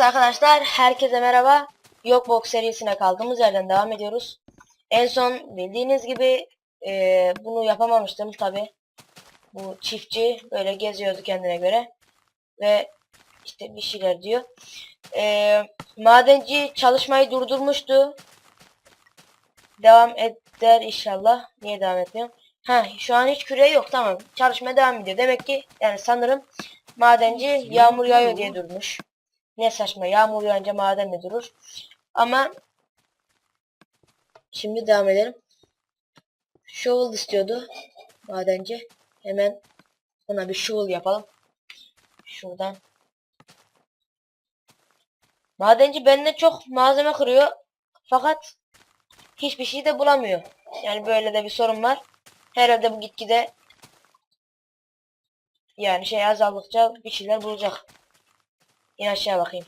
Evet arkadaşlar herkese merhaba. Yok Box serisine kaldığımız yerden devam ediyoruz. En son bildiğiniz gibi e, bunu yapamamıştım tabi. Bu çiftçi böyle geziyordu kendine göre. Ve işte bir şeyler diyor. E, madenci çalışmayı durdurmuştu. Devam eder inşallah. Niye devam etmiyor? Ha şu an hiç küre yok tamam. Çalışmaya devam ediyor. Demek ki yani sanırım madenci yağmur yağıyor diye durmuş. Ne saçma yağmur yağınca maden mi durur? Ama şimdi devam edelim. Shovel istiyordu madenci. Hemen ona bir shovel yapalım. Şuradan. Madenci benden çok malzeme kırıyor. Fakat hiçbir şey de bulamıyor. Yani böyle de bir sorun var. Herhalde bu gitgide yani şey azaldıkça bir şeyler bulacak. İn aşağı bakayım.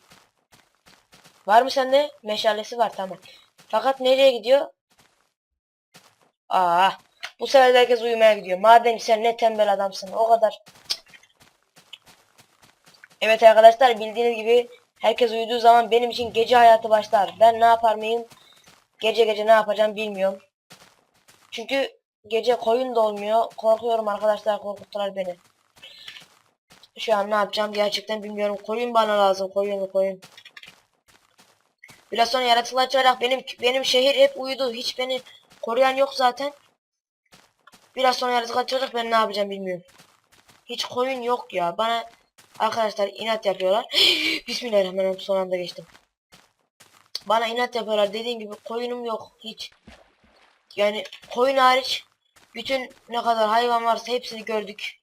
Var mı sende? Meşalesi var tamam. Fakat nereye gidiyor? Aa, bu sefer herkes uyumaya gidiyor. Madem sen ne tembel adamsın o kadar. Evet arkadaşlar bildiğiniz gibi herkes uyuduğu zaman benim için gece hayatı başlar. Ben ne yapar mıyım? Gece gece ne yapacağım bilmiyorum. Çünkü gece koyun da olmuyor. Korkuyorum arkadaşlar korkuttular beni. Şu an ne yapacağım gerçekten bilmiyorum. Koyun bana lazım. Koyun koyun. Biraz sonra yaratıklar çıkarak benim benim şehir hep uyudu. Hiç beni koruyan yok zaten. Biraz sonra yaratıklar çıkacak ben ne yapacağım bilmiyorum. Hiç koyun yok ya. Bana arkadaşlar inat yapıyorlar. Bismillahirrahmanirrahim son anda geçtim. Bana inat yapıyorlar. Dediğim gibi koyunum yok hiç. Yani koyun hariç bütün ne kadar hayvan varsa hepsini gördük.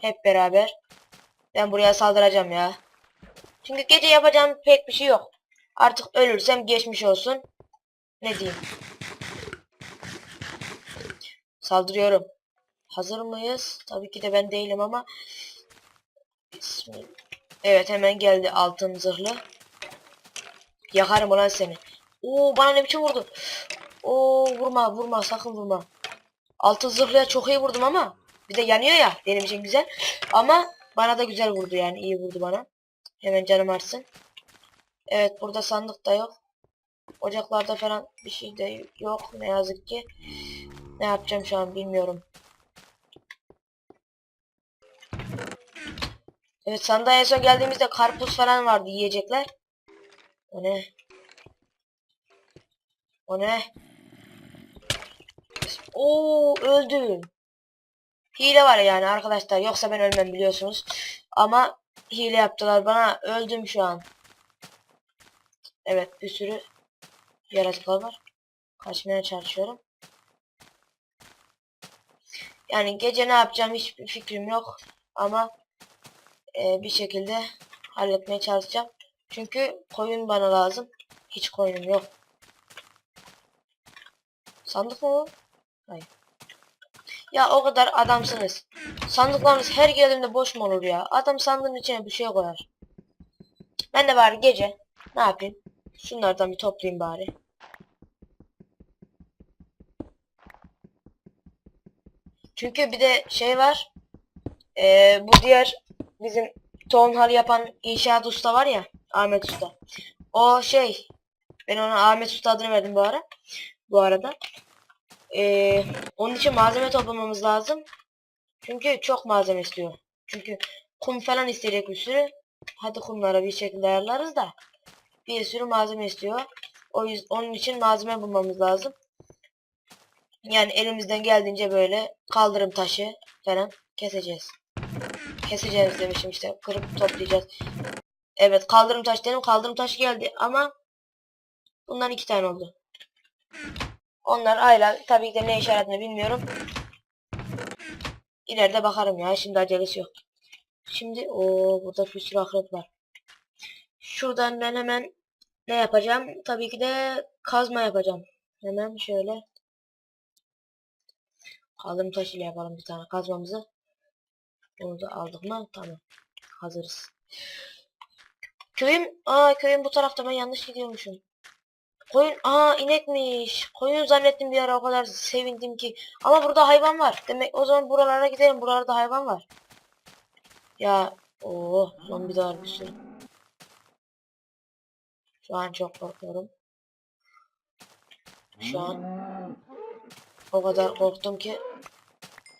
Hep beraber. Ben buraya saldıracağım ya. Çünkü gece yapacağım pek bir şey yok. Artık ölürsem geçmiş olsun. Ne diyeyim? Saldırıyorum. Hazır mıyız? Tabii ki de ben değilim ama. Evet hemen geldi altın zırhlı. Yakarım ulan seni. Oo bana ne biçim vurdu. Oo vurma vurma sakın vurma. Altın zırhlıya çok iyi vurdum ama. Bir de yanıyor ya benim için güzel. Ama bana da güzel vurdu yani iyi vurdu bana. Hemen canım artsın. Evet burada sandık da yok. Ocaklarda falan bir şey de yok ne yazık ki. Ne yapacağım şu an bilmiyorum. Evet sandığa en son geldiğimizde karpuz falan vardı yiyecekler. O ne? O ne? Oo öldüm. Hile var yani arkadaşlar. Yoksa ben ölmem biliyorsunuz. Ama hile yaptılar bana. Öldüm şu an. Evet bir sürü yaratıklar var. Kaçmaya çalışıyorum. Yani gece ne yapacağım hiçbir fikrim yok. Ama e, bir şekilde halletmeye çalışacağım. Çünkü koyun bana lazım. Hiç koyunum yok. Sandık mı bu? Hayır. Ya o kadar adamsınız. Sandıklarınız her geldiğinde boş mu olur ya? Adam sandığın içine bir şey koyar. Ben de bari gece ne yapayım? Şunlardan bir toplayayım bari. Çünkü bir de şey var. Ee, bu diğer bizim tohum halı yapan inşaat usta var ya. Ahmet Usta. O şey. Ben ona Ahmet Usta adını verdim bu ara. Bu arada. Ee, onun için malzeme toplamamız lazım. Çünkü çok malzeme istiyor. Çünkü kum falan isteyecek bir sürü. Hadi kumlara bir şekilde ayarlarız da. Bir sürü malzeme istiyor. O yüzden onun için malzeme bulmamız lazım. Yani elimizden geldiğince böyle kaldırım taşı falan keseceğiz. Keseceğiz demişim işte. Kırıp toplayacağız. Evet kaldırım taşı dedim. Kaldırım taşı geldi ama bundan iki tane oldu. Onlar hala tabii ki de ne işaretini bilmiyorum. İleride bakarım ya. Şimdi acelesi yok. Şimdi o burada bir sürü akrep var. Şuradan ben hemen ne yapacağım? Tabii ki de kazma yapacağım. Hemen şöyle kaldırım taşıyla yapalım bir tane kazmamızı. Onu da aldık mı? Tamam. Hazırız. Köyüm, aa köyüm bu tarafta ben yanlış gidiyormuşum. Koyun, aa inekmiş. Koyun zannettim bir ara o kadar sevindim ki. Ama burada hayvan var. Demek o zaman buralara gidelim. Buralarda hayvan var. Ya, o zombi de var bir sürü. Şu an çok korkuyorum. Şu an o kadar korktum ki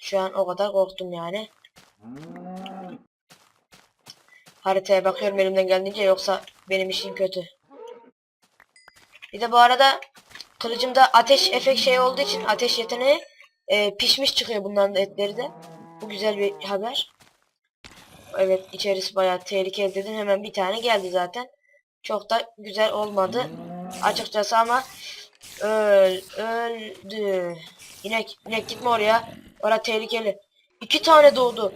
şu an o kadar korktum yani. Haritaya bakıyorum elimden geldiğince yoksa benim işim kötü. Bir de bu arada kılıcımda ateş efekt şey olduğu için ateş yeteneği e, pişmiş çıkıyor bunların da etleri de. Bu güzel bir haber. Evet içerisi bayağı tehlikeli dedim hemen bir tane geldi zaten. Çok da güzel olmadı açıkçası ama öl öldü. İnek inek gitme oraya. Orada tehlikeli. İki tane doğdu.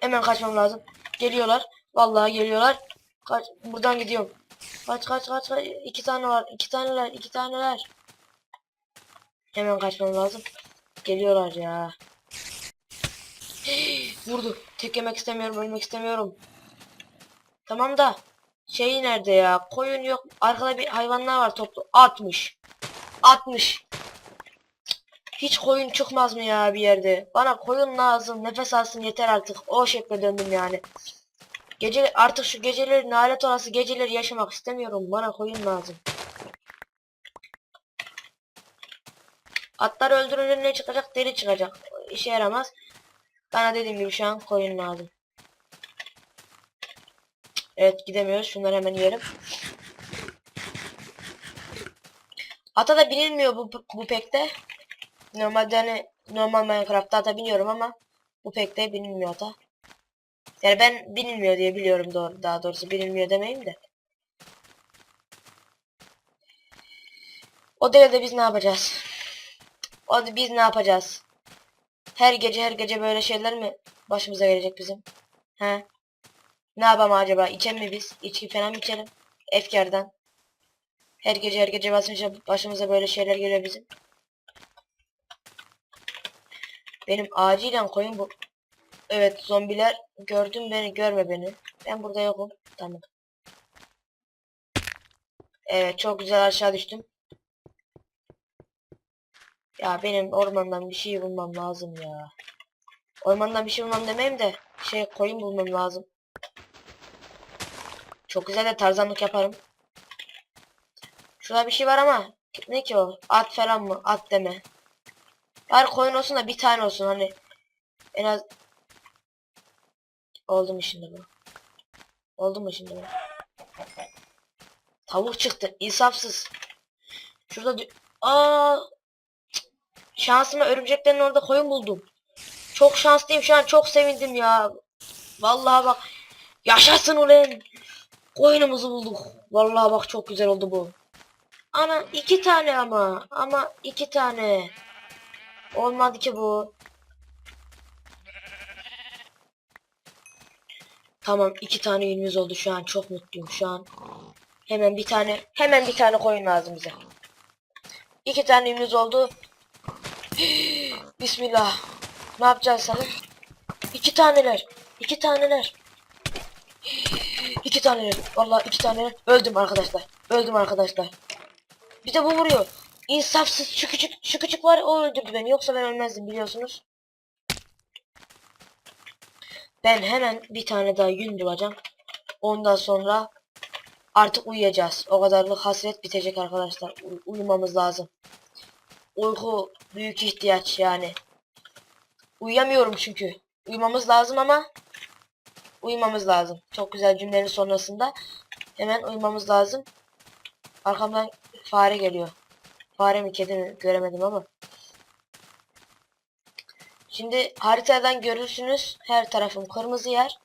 Hemen kaçmam lazım. Geliyorlar. Vallahi geliyorlar. Kaç buradan gidiyorum. Kaç kaç kaç kaç. İki tane var. İki taneler. iki taneler. Hemen kaçmam lazım. Geliyorlar ya. Vurdu. Tek yemek istemiyorum. Ölmek istemiyorum. Tamam da. Şey nerede ya? Koyun yok. Arkada bir hayvanlar var toplu. 60. 60. Hiç koyun çıkmaz mı ya bir yerde? Bana koyun lazım. Nefes alsın yeter artık. O şekle döndüm yani. Gece artık şu geceleri nalet olası geceleri yaşamak istemiyorum. Bana koyun lazım. Atlar öldürünce ne çıkacak? Deri çıkacak. İşe yaramaz. Bana dediğim gibi şu an koyun lazım. Evet gidemiyoruz. Şunları hemen yiyelim. Ata da binilmiyor bu, bu pekte. Normalde hani normal Minecraft'ta ata biniyorum ama bu pekte binilmiyor ata. Yani ben binilmiyor diye biliyorum doğru, daha doğrusu binilmiyor demeyeyim de. O değil de biz ne yapacağız? O biz ne yapacağız? Her gece her gece böyle şeyler mi başımıza gelecek bizim? He? Ne yapalım acaba? İçelim mi biz? İçki falan mı içelim? Efkardan. Her gece her gece başımıza böyle şeyler geliyor bizim. Benim acilen koyun bu. Evet zombiler gördün beni görme beni. Ben burada yokum. Tamam. Evet çok güzel aşağı düştüm. Ya benim ormandan bir şey bulmam lazım ya. Ormandan bir şey bulmam demeyeyim de şey koyun bulmam lazım. Çok güzel de tarzanlık yaparım. Şurada bir şey var ama ne ki o? At falan mı? At deme. Bari koyun olsun da bir tane olsun hani. En az Oldu mu şimdi bu? Oldu mu şimdi bu? Tavuk çıktı. insafsız. Şurada Aa! Cık. Şansıma örümceklerin orada koyun buldum. Çok şanslıyım şu an çok sevindim ya. Vallahi bak. Yaşasın ulan. Koyunumuzu bulduk. Vallahi bak çok güzel oldu bu. Ana iki tane ama. Ama iki tane. Olmadı ki bu. Tamam iki tane yünümüz oldu şu an çok mutluyum şu an. Hemen bir tane hemen bir tane koyun lazım bize. İki tane yünümüz oldu. Bismillah. Ne yapacağız sana? İki taneler. iki taneler. İki taneler. Vallahi iki taneler. Öldüm arkadaşlar. Öldüm arkadaşlar. Bir de bu vuruyor. İnsafsız şu küçük şu küçük var o öldürdü beni. Yoksa ben ölmezdim biliyorsunuz. Ben hemen bir tane daha yün bulacağım. Ondan sonra artık uyuyacağız. O kadarlık hasret bitecek arkadaşlar. Uy- uyumamız lazım. Uyku büyük ihtiyaç yani. Uyuyamıyorum çünkü. Uyumamız lazım ama uyumamız lazım. Çok güzel cümlenin sonrasında hemen uyumamız lazım. Arkamdan fare geliyor. Fare mi kedi mi göremedim ama. Şimdi haritadan görürsünüz her tarafım kırmızı yer.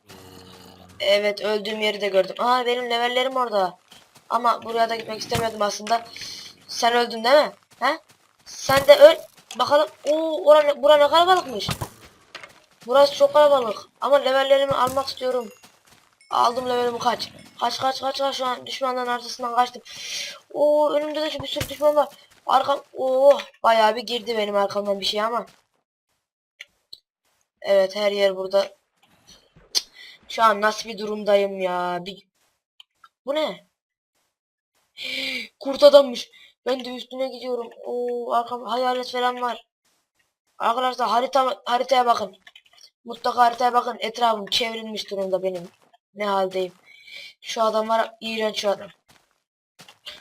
Evet öldüğüm yeri de gördüm. Aa benim levellerim orada. Ama buraya da gitmek istemiyordum aslında. Sen öldün değil mi? He? Sen de öl. Bakalım. Oo oran bura ne kalabalıkmış. Burası çok kalabalık. Ama levellerimi almak istiyorum. Aldım levelimi kaç. Kaç kaç kaç kaç şu an düşmanların arkasından kaçtım. Oo önümde de bir sürü düşman var. Arkam oo bayağı bir girdi benim arkamdan bir şey ama. Evet her yer burada. Şu an nasıl bir durumdayım ya. Bir... Bu ne? Kurt adammış. Ben de üstüne gidiyorum. Oo arkam hayalet falan var. Arkadaşlar harita haritaya bakın. Mutlaka haritaya bakın. Etrafım çevrilmiş durumda benim. Ne haldeyim. Şu adam var iğrenç şu adam.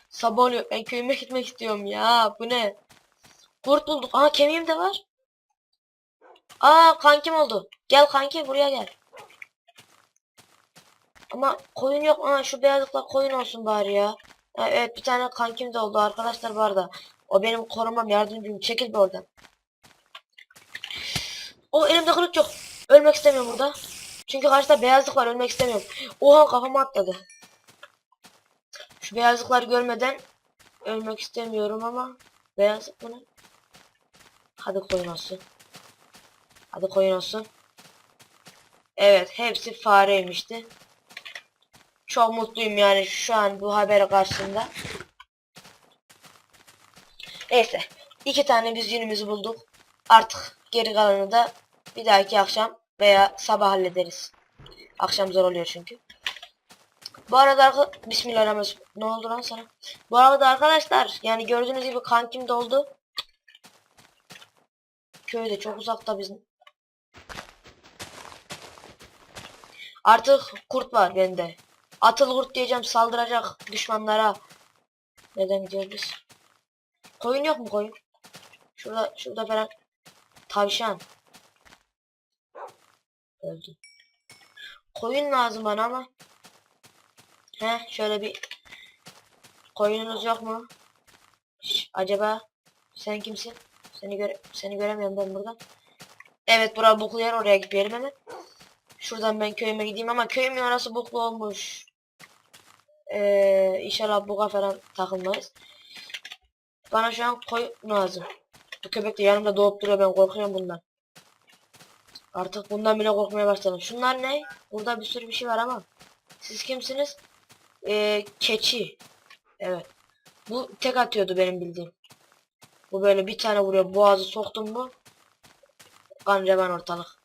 Sabah oluyor. Ben köyüme gitmek istiyorum ya. Bu ne? Kurt bulduk. Aa kemiğim de var. Aa kankim oldu. Gel kanki buraya gel. Ama koyun yok. Aa şu beyazlıklar koyun olsun bari ya. Ha, evet bir tane kankim de oldu arkadaşlar bu arada. O benim korumam yardımcım. Çekil bir oradan. O elimde kılıç yok. Ölmek istemiyorum burada. Çünkü karşıda beyazlık var. Ölmek istemiyorum. Oha kafama atladı. Şu beyazlıkları görmeden ölmek istemiyorum ama beyazlık ne? Hadi koyun Hadi koyun olsun. Evet hepsi fareymişti. Çok mutluyum yani şu an bu haber karşısında. Neyse. iki tane biz yünümüzü bulduk. Artık geri kalanı da bir dahaki akşam veya sabah hallederiz. Akşam zor oluyor çünkü. Bu arada. Bismillahirrahmanirrahim. Ne oldu lan sana? Bu arada arkadaşlar yani gördüğünüz gibi kankim doldu. Köy de çok uzakta bizim. Artık kurt var bende. Atıl kurt diyeceğim saldıracak düşmanlara. Neden gidiyoruz biz? Koyun yok mu koyun? Şurada şurada falan tavşan. Öldü. Koyun lazım bana ama. He şöyle bir koyununuz yok mu? Şş, acaba sen kimsin? Seni göre seni göremiyorum ben buradan. Evet bura buklu yer oraya gidelim hemen. Şuradan ben köyüme gideyim ama köyümün arası buklu olmuş. Ee, inşallah buga falan takılmayız. Bana şu an koyun lazım. Bu köpek de yanımda doğup duruyor ben korkuyorum bundan. Artık bundan bile korkmaya başladım. Şunlar ne? Burada bir sürü bir şey var ama. Siz kimsiniz? Ee, keçi. Evet. Bu tek atıyordu benim bildiğim. Bu böyle bir tane vuruyor. Boğazı soktum mu? Kan revan ortalık.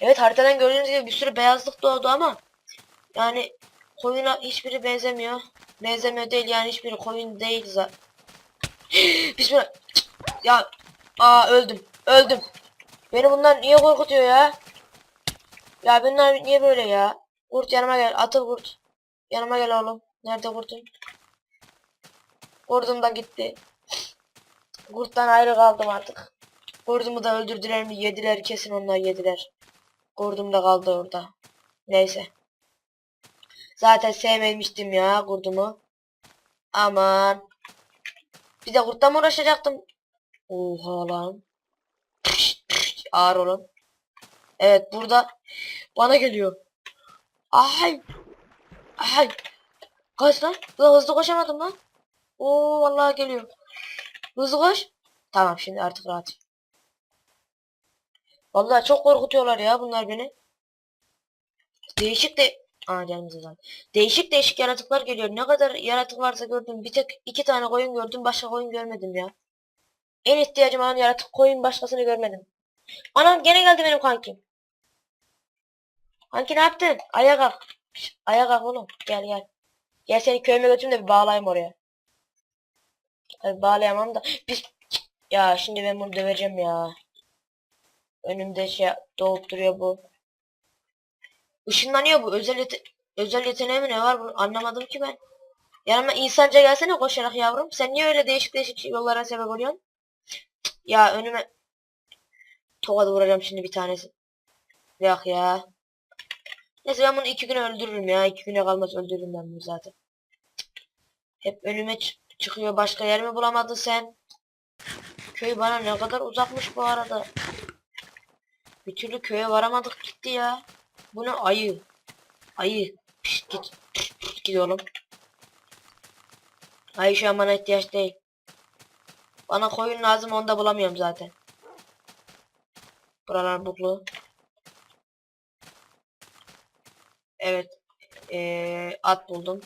Evet haritadan gördüğünüz gibi bir sürü beyazlık doğdu ama yani koyuna hiçbiri benzemiyor. Benzemiyor değil yani hiçbiri koyun değil zaten. Bismillah. Ya aa öldüm. Öldüm. Beni bunlar niye korkutuyor ya? Ya bunlar niye böyle ya? Kurt yanıma gel. Atıl kurt. Yanıma gel oğlum. Nerede kurtun? Kurtum da gitti. Kurttan ayrı kaldım artık. Kurdumu da öldürdüler mi? Yediler kesin onlar yediler. Kurdum da kaldı orada. Neyse. Zaten sevmemiştim ya kurdumu. Aman. Bir de kurtla mı uğraşacaktım? Oha lan. Ağır olun. Evet burada bana geliyor. Ay. Ay. Kaç lan? Lan hızlı koşamadım lan. Oo vallahi geliyor. Hızlı koş. Tamam şimdi artık rahat. Vallahi çok korkutuyorlar ya bunlar beni. Değişik de Aa canımıza zaten. Değişik değişik yaratıklar geliyor. Ne kadar yaratık varsa gördüm. Bir tek iki tane koyun gördüm. Başka koyun görmedim ya. En ihtiyacım olan yaratık koyun başkasını görmedim. Anam gene geldi benim kankim. Kanki ne yaptın? Ayağa kalk. Ayağa kalk oğlum. Gel gel. Gel seni köyüme götüreyim de bir bağlayayım oraya. Tabii bağlayamam da. Biz... Ya şimdi ben bunu döveceğim ya. Önümde şey doğup duruyor bu. Işınlanıyor bu. Özel yete özel yeteneği mi ne var bunu anlamadım ki ben. Yanıma insanca gelsene koşarak yavrum. Sen niye öyle değişik değişik yollara sebep oluyorsun? Ya önüme tokadı vuracağım şimdi bir tanesi. Yok ya. Neyse ben bunu iki güne öldürürüm ya. iki güne kalmaz öldürürüm ben bunu zaten. Hep önüme çı- çıkıyor. Başka yer mi bulamadın sen? Köy bana ne kadar uzakmış bu arada. Bir türlü köye varamadık gitti ya. Bu ne ayı? Ayı. Pişt, git. Pişt, pişt, git. Ayı şu an bana ihtiyaç değil. Bana koyun lazım onu da bulamıyorum zaten. Buralar buklu. Evet. Ee, at buldum.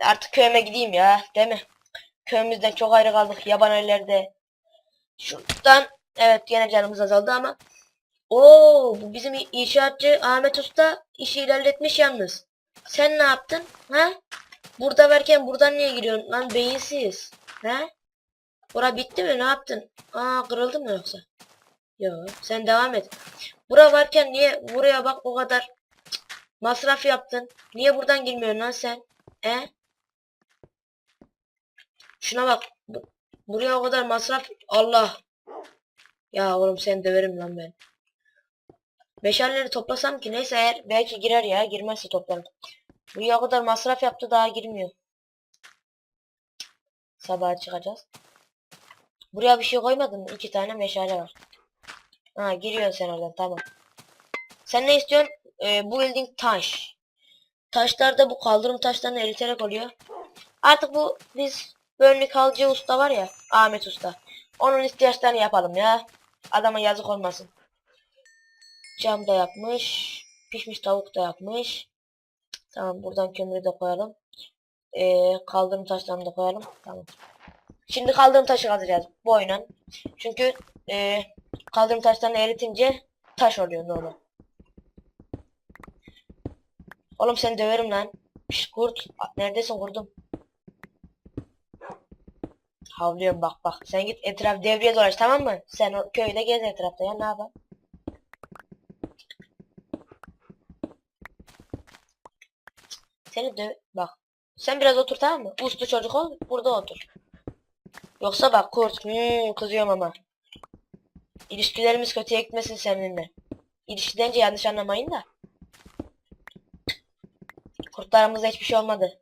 Artık köyüme gideyim ya. Değil mi? Köyümüzden çok ayrı kaldık. Yaban ellerde. Şuradan evet gene canımız azaldı ama Oo, bu bizim inşaatçı Ahmet Usta işi ilerletmiş yalnız. Sen ne yaptın? Ha? Burada verken buradan niye giriyorsun lan beyinsiz? Ha? Bura bitti mi? Ne yaptın? Aa kırıldı mı yoksa? Yo, sen devam et. Bura varken niye buraya bak o kadar Masraf yaptın. Niye buradan girmiyorsun lan sen? E? Şuna bak. Bu- buraya o kadar masraf. Allah. Ya oğlum seni döverim lan ben. Meşalleri toplasam ki neyse eğer belki girer ya girmezse toplarım. Buraya o kadar masraf yaptı daha girmiyor. Sabah çıkacağız. Buraya bir şey koymadın mı? İki tane meşale var. Ha giriyorsun sen oradan tamam. Sen ne istiyorsun? Ee, bu building taş. Taşlarda bu kaldırım taşlarını eriterek oluyor. Artık bu biz Burnley Kalcı Usta var ya Ahmet Usta. Onun ihtiyaçlarını yapalım ya. Adama yazık olmasın. Cam da yapmış. Pişmiş tavuk da yapmış. Tamam buradan kömürü de koyalım. Ee, kaldırım taşlarını da koyalım. Tamam. Şimdi kaldırım taşı kazacağız bu. Çünkü ee, kaldırım taşlarını eritince taş oluyor normal. Oğlum seni döverim lan. Piş kurt. Neredesin kurdum? Havlıyorum bak bak. Sen git etraf devreye dolaş tamam mı? Sen o köyde gez etrafta ya ne yapalım? Seni dö bak. Sen biraz otur tamam mı? Uslu çocuk ol burada otur. Yoksa bak kurt. Hmm, kızıyorum ama. İlişkilerimiz kötüye gitmesin seninle. İlişki yanlış anlamayın da. Kurtlarımızda hiçbir şey olmadı.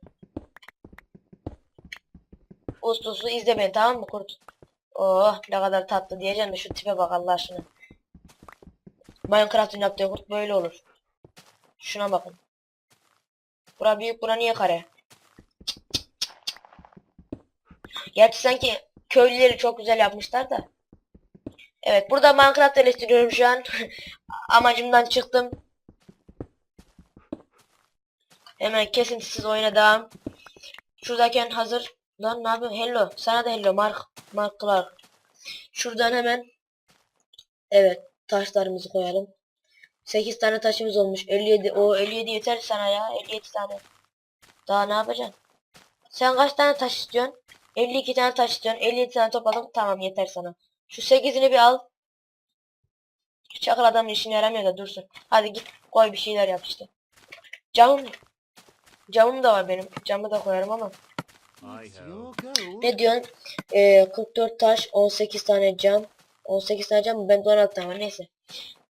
Uslu uslu izle beni tamam mı kurt? Oh ne kadar tatlı diyeceğim de şu tipe bak Allah aşkına. Minecraft'ın yaptığı kurt böyle olur. Şuna bakın. Bura büyük bura niye kare? Gerçi sanki köylüleri çok güzel yapmışlar da. Evet burada Minecraft eleştiriyorum şu an. Amacımdan çıktım. Hemen kesintisiz oyuna devam. Şuradayken hazır. Lan ne yapıyorsun? Hello. Sana da hello. Mark. Mark. Şuradan hemen. Evet. Taşlarımızı koyalım. 8 tane taşımız olmuş. 57. O 57 yeter sana ya. 57 tane. Daha ne yapacaksın? Sen kaç tane taş istiyorsun? 52 tane taş istiyorsun. 57 tane topladım. Tamam yeter sana. Şu 8'ini bir al. Çakal adamın işine yaramıyor da dursun. Hadi git koy bir şeyler yap işte. Camım Camım da var benim. Camı da koyarım ama. Ne diyorsun? Ee, 44 taş, 18 tane cam. 18 tane cam? Ben de 16 tane var. Neyse.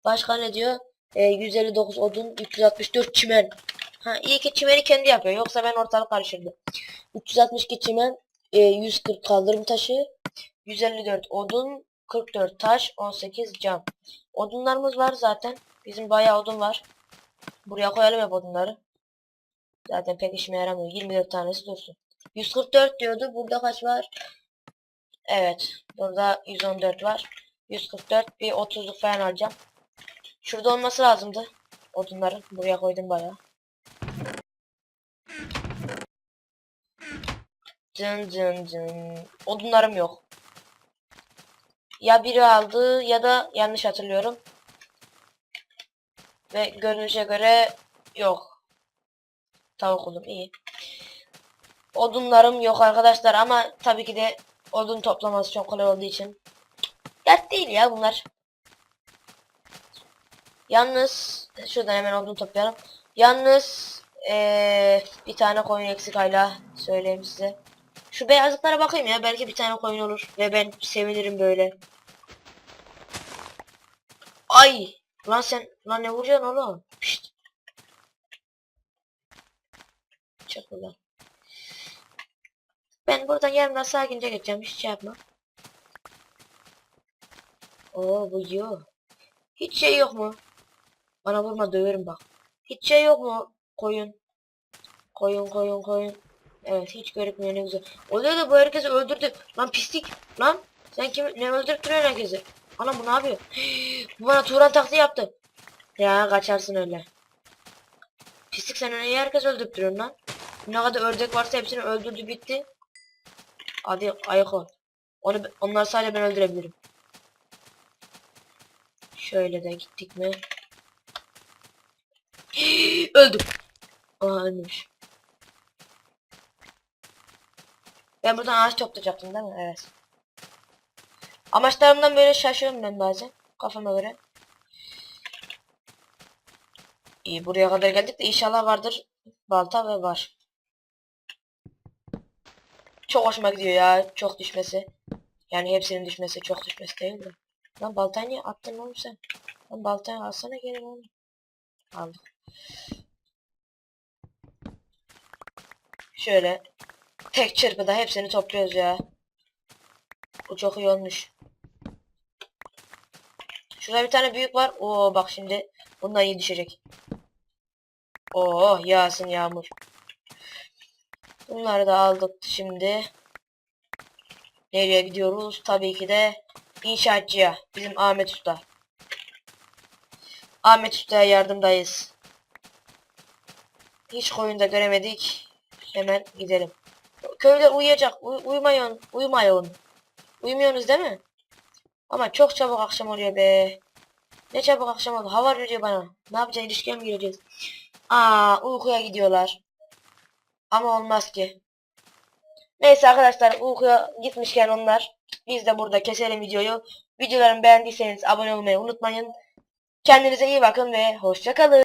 Başka ne diyor? Ee, 159 odun, 364 çimen. Ha iyi ki çimeni kendi yapıyor. Yoksa ben ortalık karışırdı. 362 çimen, e, 140 kaldırım taşı, 154 odun, 44 taş, 18 cam. Odunlarımız var zaten. Bizim bayağı odun var. Buraya koyalım hep odunları. Zaten pek işime yaramıyor. 24 tanesi dursun. 144 diyordu. Burada kaç var? Evet. Burada 114 var. 144 bir 30'luk falan alacağım. Şurada olması lazımdı. Odunların. Buraya koydum bayağı. Cın cın cın. Odunlarım yok. Ya biri aldı ya da yanlış hatırlıyorum. Ve görünüşe göre yok. Tavuk odun iyi. Odunlarım yok arkadaşlar ama tabii ki de odun toplaması çok kolay olduğu için. Dert değil ya bunlar. Yalnız şuradan hemen odun toplayalım. Yalnız eee, bir tane koyun eksik hala söyleyeyim size. Şu beyazlıklara bakayım ya belki bir tane koyun olur ve ben sevinirim böyle. Ay lan sen lan ne vuracaksın oğlum? Pişt. Buradan. Ben buradan yarımdan sakince geçeceğim. Hiç şey yapma. Oo bu yok. Hiç şey yok mu? Bana vurma döverim bak. Hiç şey yok mu? Koyun. Koyun koyun koyun. Evet hiç görükmüyor ne güzel. Oluyor da bu herkesi öldürdü. Lan pislik. Lan sen kim ne öldürüp duruyorsun herkesi? Anam bu ne yapıyor? bu bana Turan taklidi yaptı. Ya kaçarsın öyle. Pislik sen niye herkes öldürüp duruyorsun lan? Ne kadar ördek varsa hepsini öldürdü bitti. Hadi ayak ol. Onu, onları sadece ben öldürebilirim. Şöyle de gittik mi? Öldüm. Aa ölmüş. Ben buradan ağaç toplayacaktım değil mi? Evet. Amaçlarımdan böyle şaşıyorum ben bazen. Kafama göre. İyi buraya kadar geldik de inşallah vardır balta ve var. Çok hoşuma gidiyor ya çok düşmesi. Yani hepsinin düşmesi çok düşmesi değil de. Lan baltayı niye attın oğlum sen? Lan baltayı alsana geri oğlum. Aldık. Şöyle tek çırpıda hepsini topluyoruz ya. Bu çok iyi olmuş. Şurada bir tane büyük var. Oo bak şimdi bundan iyi düşecek. Oo yağsın yağmur. Bunları da aldık şimdi. Nereye gidiyoruz? Tabii ki de inşaatçıya. Bizim Ahmet Usta. Ahmet Usta'ya yardımdayız. Hiç koyunda göremedik. Hemen gidelim. Köyler uyuyacak. Uy uyumayın. Uyumayın. Uyumuyorsunuz değil mi? Ama çok çabuk akşam oluyor be. Ne çabuk akşam oldu. Hava veriyor bana. Ne yapacağız? İlişkiye mi gireceğiz? Aa uykuya gidiyorlar. Ama olmaz ki. Neyse arkadaşlar uykuya gitmişken onlar. Biz de burada keselim videoyu. Videolarımı beğendiyseniz abone olmayı unutmayın. Kendinize iyi bakın ve hoşça kalın.